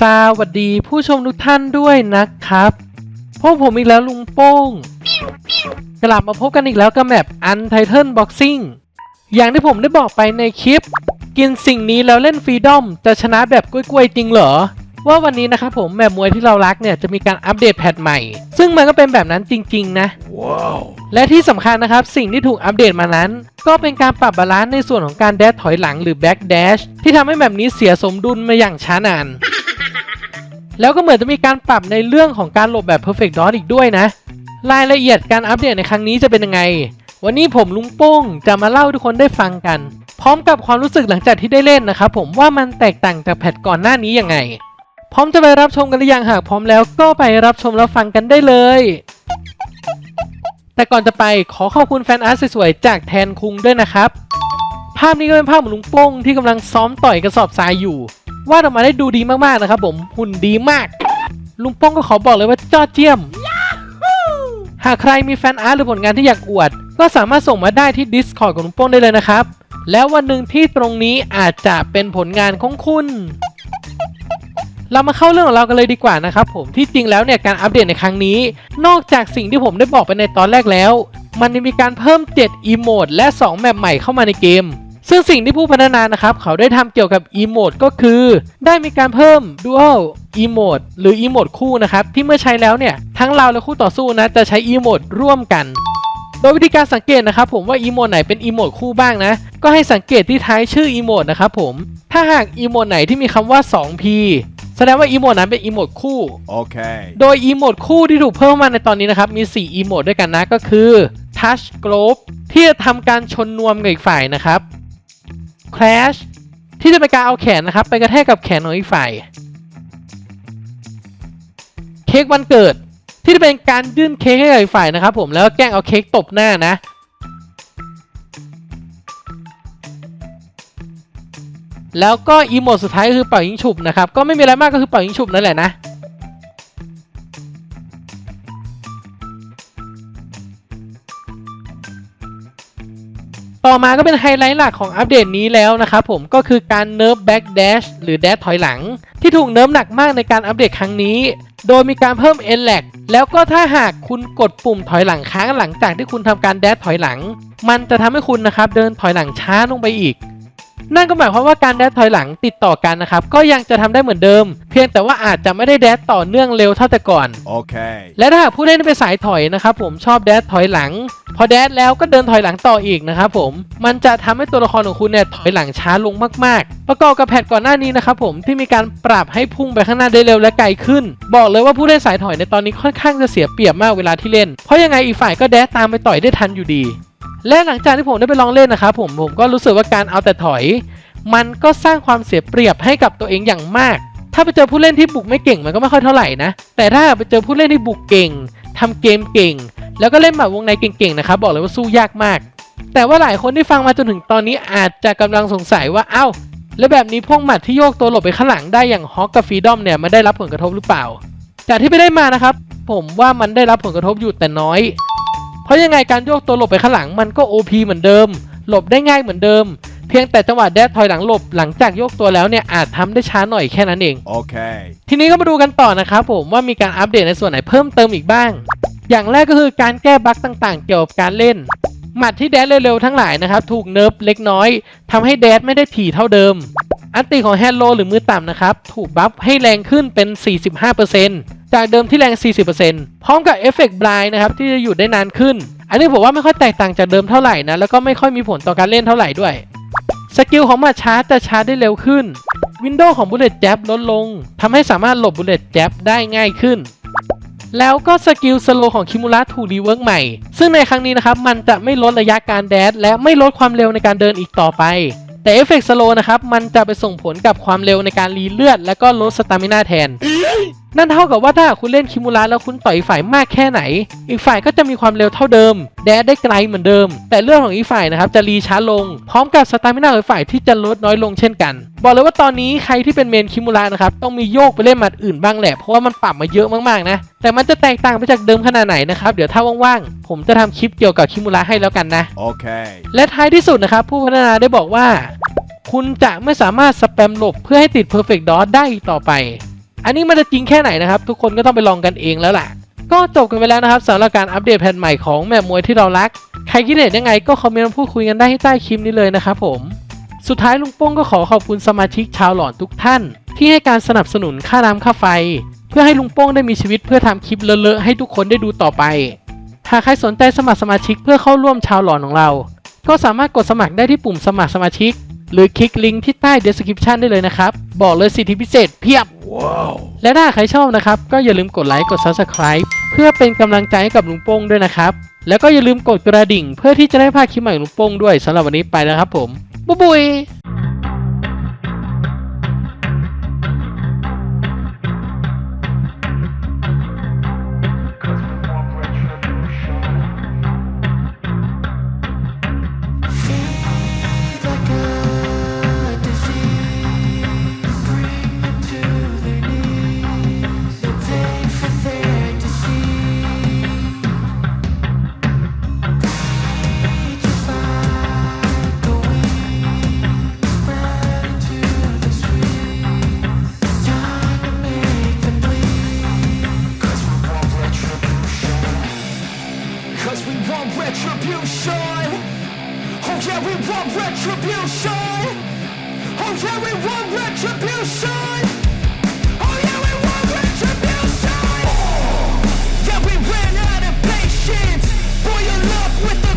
สวัสดีผู้ชมทุกท่านด้วยนะครับ พวกผมอีกแล้วลุงโป้ง กลับมาพบกันอีกแล้วกับแมป Untitled Boxing อย่างที่ผมได้บอกไปในคลิป กินสิ่งนี้แล้วเล่นฟรีดอมจะชนะแบบกล้วยๆจริงเหรอ ว่าวันนี้นะครับผมแมปมวยที่เรารักเนี่ยจะมีการอัปเดตแพทใหม่ ซึ่งมันก็เป็นแบบนั้นจริง ๆ นะและที่สำคัญนะครับสิ่งที่ถูกอัปเดตมานั้น ก็เป็นการปรับบาลานซ์ในส่วนของการแดชถอยหลังหรือแบ็กแดชที่ทำให้แบบนี้เสียสมดุลมาอย่างช้านาน แล้วก็เหมือนจะมีการปรับในเรื่องของการหลบแบบ perfect dodge อีกด้วยนะ รายละเอียดการอัปเดตในครั้งนี้จะเป็นยังไง วันนี้ผมลุงโป้งจะมาเล่าทุกคนได้ฟังกัน พร้อมกับความรู้สึกหลังจากที่ได้เล่นนะครับผมว่ามันแตกต่างจากแพทก่อนหน้านี้ยังไง พร้อมจะไปรับชมกันหรือยังหากพร้อมแล้วก็ไปรับชมแล้วฟังกันได้เลยแต่ก่อนจะไปขอขอบคุณแฟนอาร์ตสวยๆจากแทนคุงด้วยนะครับ ภาพนี้ก็เป็นภาพของลุงโป้งที่กำลังซ้อมต่อยกระสอบทรายอยู่ วาดออกมาได้ดูดีมากๆนะครับผมหุ่นดีมาก ลุงโป้งก็ขอบอกเลยว่าจอดเจียม หากใครมีแฟนอาร์ตหรือผลงานที่อยากอวด ก็สามารถส่งมาได้ที่ Discord ของลุงโป้งได้เลยนะครับ แล้ววันหนึ่งที่ตรงนี้อาจจะเป็นผลงานของคุณ เรามาเข้าเรื่องของเรากันเลยดีกว่านะครับผมที่จริงแล้วเนี่ยการอัปเดตในครั้งนี้ นอกจากสิ่งที่ผมได้บอกไปในตอนแรกแล้ว มันยังมีการเพิ่ม 7อีโมดและ 2 แมปใหม่เข้ามาในเกม ซึ่งสิ่งที่ผู้พัฒนานะครับ เขาได้ทำเกี่ยวกับอีโมดก็คือ ได้มีการเพิ่ม Dual อีโมดหรืออีโมดคู่นะครับ ที่เมื่อใช้แล้วเนี่ย ทั้งเราและคู่ต่อสู้นะ จะใช้อีโมดร่วมกัน โดยวิธีการสังเกตนะครับผมว่าอีโมดไหนเป็นอีโมดคู่บ้างนะ ก็ให้สังเกตที่ท้ายชื่ออีโมดนะครับผม ถ้าหากอีโมดไหนที่มีคำว่า 2P แสดงว่าอีโมดนั้นเป็นอีโมดคู่ Okay. โดยอีโมดคู่ที่ถูกเพิ่มมาในตอนนี้นะครับ มี 4 อีโมดด้วยกันนะก็คือ Touch Globe ที่จะทำการชนนวมกับอีกฝ่ายนะครับ Clash ที่จะเป็นการเอาแขนนะครับ ไปกระแทกกับแขนของอีกฝ่าย เค้กวันเกิดที่จะเป็นการยื่นเค้กให้กับอีกฝ่ายนะครับ ผมแล้วแกล้งเอาเค้กตบหน้านะ แล้วก็อีโมดสุดท้ายก็คือเป่ายิงฉุบนะครับ ก็ไม่มีอะไรมากก็คือเป่ายิงฉุบนั่นแหละนะ ต่อมาก็เป็นไฮไลท์หลักของอัปเดตนี้แล้วนะครับผมก็คือการเนิร์ฟแบ็กแดชหรือแดชถอยหลัง ที่ถูกเนิร์ฟหนักมากในการอัปเดตครั้งนี้ โดยมีการเพิ่ม n l a g แล้วก็ถ้าหากคุณกดปุ่มถอยหลังค้างหลังจากที่คุณทำการแดชถอยหลัง มันจะทำให้คุณนะครับเดินถอยหลังช้าลงไปอีก นั่นก็หมายความว่าการแดดถอยหลังติดต่อกันนะครับก็ยังจะทำได้เหมือนเดิม เพียงแต่ว่าอาจจะไม่ได้แดดต่อเนื่องเร็วเท่าแต่ก่อน Okay. และถ้าหากผู้เล่นเป็นสายถอยนะครับผมชอบแดดถอยหลัง พอแดดแล้วก็เดินถอยหลังต่ออีกนะครับผมมันจะทำให้ตัวละครของคุณเนี่ยถอยหลังช้าลงมากๆ ประกอบกับแพทก่อนหน้านี้นะครับผมที่มีการปรับให้พุ่งไปข้างหน้าได้เร็วและไกลขึ้น บอกเลยว่าผู้เล่นสายถอยในตอนนี้ค่อนข้างจะเสียเปรียบมากเวลาที่เล่น เพราะยังไงอีกฝ่ายก็แดดตามไปต่อยได้ทันอยู่ดี และหลังจากที่ผมได้ไปลองเล่นนะครับผมผมก็รู้สึกว่าการเอาแต่ถอย มันก็สร้างความเสียเปรียบให้กับตัวเองอย่างมาก ถ้าไปเจอผู้เล่นที่บุกไม่เก่งมันก็ไม่ค่อยเท่าไหร่นะ แต่ถ้าไปเจอผู้เล่นที่บุกเก่งทำเกมเก่ง แล้วก็เล่นหมากวงในเก่งๆนะครับบอกเลยว่าสู้ยากมาก แต่ว่าหลายคนที่ฟังมาจนถึงตอนนี้อาจจะกำลังสงสัยว่าเอ้า แล้วแบบนี้พวกหมัดที่โยกตัวหลบไปข้างหลังได้อย่างฮอกกับฟรีดอมเนี่ยมันได้รับผลกระทบหรือเปล่า จากที่ไปได้มานะครับผมว่ามันได้รับผลกระทบอยู่แต่น้อย ราะยังไงการโยกตัวหลบไปข้างหลังมันก็ OP เหมือนเดิม หลบได้ง่ายเหมือนเดิม เพียงแต่จังหวะแดดถอยหลังหลบหลังจากโยกตัวแล้วเนี่ยอาจทำได้ช้าหน่อยแค่นั้นเอง Okay. ทีนี้ก็มาดูกันต่อนะครับผมว่ามีการอัปเดตในส่วนไหนเพิ่มเติมอีกบ้าง อย่างแรกก็คือการแก้บั๊กต่างๆ เกี่ยวกับการเล่น หมัดที่แดดเร็วๆทั้งหลายนะครับถูกเนิร์ฟเล็กน้อยทำให้แดดไม่ได้ถี่เท่าเดิม อันติของแฮนโลหรือมือต่ำนะครับถูกบัฟให้แรงขึ้นเป็น 45% จากเดิมที่แรง 40%พร้อมกับเอฟเฟกต์บลายนะครับที่จะอยู่ได้นานขึ้น อันนี้ผมว่าไม่ค่อยแตกต่างจากเดิมเท่าไหร่นะ แล้วก็ไม่ค่อยมีผลต่อการเล่นเท่าไหร่ด้วย สกิลของมัดชาร์จจะชาร์จได้เร็วขึ้น วินโดว์ของบุลเลตแจ็บลดลงทำให้สามารถหลบบุลเลตแจ็บได้ง่ายขึ้น แล้วก็สกิลสโลของคิมูระถูกรีเวิร์กใหม่ ซึ่งในครั้งนี้นะครับมันจะไม่ลดระยะการแดดและไม่ลดความเร็วในการเดินอีกต่อไปแต่เอฟเฟกต์สโลนะครับ มันจะไปส่งผลกับความเร็วในการรีเลือด และก็ลดสตามินาแทน นั่นเท่ากับว่าถ้าคุณเล่นคิมูระแล้วคุณต่อยอีกฝ่ายมากแค่ไหน อีกฝ่ายก็จะมีความเร็วเท่าเดิม แดดได้ไกลเหมือนเดิม แต่เรื่องของอีกฝ่ายนะครับจะรีช้าลง พร้อมกับสตามินาของอีกฝ่ายที่จะลดน้อยลงเช่นกัน บอกเลยว่าตอนนี้ใครที่เป็นเมนคิมูระนะครับต้องมีโยกไปเล่นหมัดอื่นบ้างแหละ เพราะว่ามันปรับมาเยอะมากๆนะ แต่มันจะแตกต่างไปจากเดิมขนาดไหนนะครับเดี๋ยวถ้าว่างๆผมจะทำคลิปเกี่ยวกับคิมูระให้แล้วกันนะ Okay. และท้ายที่สุดนะครับผู้พัฒนาได้บอกว่า คุณจะไม่สามารถสแปมหลบเพื่อให้ติด Perfect Dot ได้อีกต่อไป อันนี้มันจะจริงแค่ไหนนะครับ ทุกคนก็ต้องไปลองกันเองแล้วแหละก็จบกันไปแล้วนะครับสำหรับการอัปเดตแผ่นใหม่ของแมปมวยที่เรารัก ใครคิดเห็นยังไงก็คอมเมนต์มาพูดคุยกันได้ที่ใต้คลิปนี้เลยนะครับผมสุดท้ายลุงโป้งก็ขอขอบคุณสมาชิกชาวหลอนทุกท่าน ที่ให้การสนับสนุนค่าน้ำค่าไฟ เพื่อให้ลุงโป้งได้มีชีวิตเพื่อทำคลิปเลอะๆให้ทุกคนได้ดูต่อไป หากใครสนใจสมัครสมาชิกเพื่อเข้าร่วมชาวหลอนของเรา ก็สามารถกดสมัครได้ที่ปุ่มสมัครสมาชิก หรือคลิกลิงก์ที่ใต้ description ได้เลยนะครับ บอกเลยสิทธิพิเศษเพียบและถ้าใครชอบนะครับ ก็อย่าลืมกดไลค์กด subscribe เพื่อเป็นกำลังใจให้กับลุงโป้งด้วยนะครับ แล้วก็อย่าลืมกดกระดิ่ง เพื่อที่จะได้พลาดคลิปใหม่ของลุงโป้งด้วยสำหรับวันนี้ไปแล้วครับผมบ๊ายบาย Cause we want retribution. Oh yeah, we want retribution. Oh yeah, we want retribution. Oh yeah, we want retribution. Oh, we ran out of patience. Boil love with the